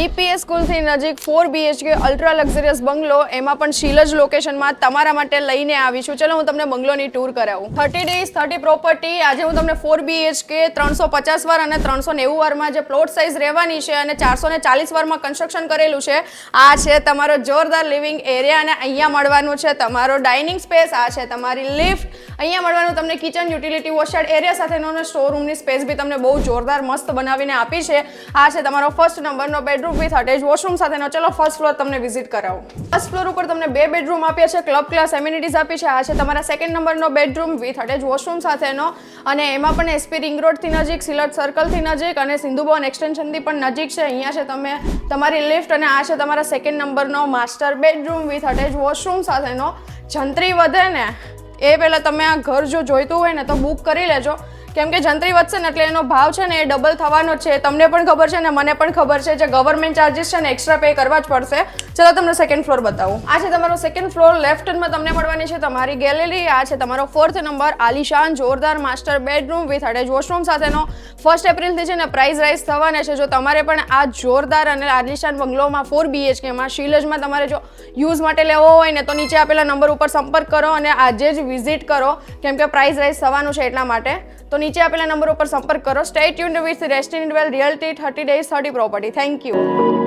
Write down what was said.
DPS સ્કૂલથી નજીક four BHK ultra luxurious bungalow, એમાં પણ શીલજ લોકેશનમાં તમારા માટે લઈને આવી છું. ચલો, હું તમને બંગલોની ટૂર કરાવું. થર્ટી ડેઝ થર્ટી પ્રોપર્ટી આજે હું તમને ફોર બીએચકે ત્રણસો પચાસ વાર અને ત્રણસો નેવું વારમાં જે પ્લોટ સાઇઝ રહેવાની છે અને ચારસો ને ચાલીસ વારમાં કન્સ્ટ્રક્શન કરેલું છે, આ છે તમારો જોરદાર લિવિંગ એરિયા અને અહીંયા મળવાનું છે તમારો ડાઇનિંગ સ્પેસ આ છે તમારી લિફ્ટ અહીંયા મળવાનું તમને kitchen utility wash yard area સાથેનો સ્ટોર સ્પેસ બી તમને બહુ જોરદાર મસ્ત બનાવીને આપી છે. આ છે તમારો ફર્સ્ટ નંબરનો બેડરૂમ વિથ અટેચ વોશરૂમ સાથેનો ચલો ફર્સ્ટ ફ્લોર તમને વિઝિટ કરાવું. ફર્સ્ટ ફ્લોર ઉપર તમને બે બેડરૂમ આપ્યા છે ક્લબ ક્લાસ એમ્યુનિટીઝ આપી છે આ છે તમારા સેકન્ડ નંબરનો બેડરૂમ વિથ અટેચ વોશરૂમ સાથેનો અને એમાં પણ એસપી રિંગ રોડથી નજીક સિલટ સર્કલથી નજીક અને સિંધુભવન એક્સટેન્શનથી પણ નજીક છે. અહીંયા છે તમે તમારી લિફ્ટ અને આ છે તમારા સેકન્ડ નંબરનો master bedroom with attach washroom સાથેનો જંત્રી વધે ને, એ પહેલાં તમે આ ઘર જો જોઈતું હોય ને તો બુક કરી લેજો. કેમ કે જંત્રી વધશે ને એટલે એનો ભાવ છે ને એ ડબલ થવાનો છે. તમને પણ ખબર છે ને મને પણ ખબર છે જે ગવર્મેન્ટ ચાર્જિસ છે ને એક્સ્ટ્રા પે કરવા જ પડશે. ચલો તમને સેકન્ડ ફ્લોર બતાવું. આ છે તમારો સેકન્ડ ફ્લોર લેફ્ટ હેન્ડમાં તમને મળવાની છે તમારી ગેલેરી આ છે તમારો ફોર્થ નંબર આલિશાન જોરદાર master bedroom with attach washroom સાથેનો ફર્સ્ટ એપ્રિલથી છે ને પ્રાઇસ રાઇઝ થવાના છે. જો તમારે પણ આ જોરદાર અને આલિશાન બંગલોમાં ફોર બીએચકેમાં શિલજમાં તમારે જો યુઝ માટે લેવો હોય ને તો નીચે આપેલા નંબર ઉપર સંપર્ક કરો અને આજે જ વિઝિટ કરો. કેમ કે પ્રાઇસ રાઇઝ થવાનું છે એટલા માટે. તો નીચે આપેલા નંબર ઉપર સંપર્ક કરો. Stay tuned with Restin well realty thirty days thirty property thank you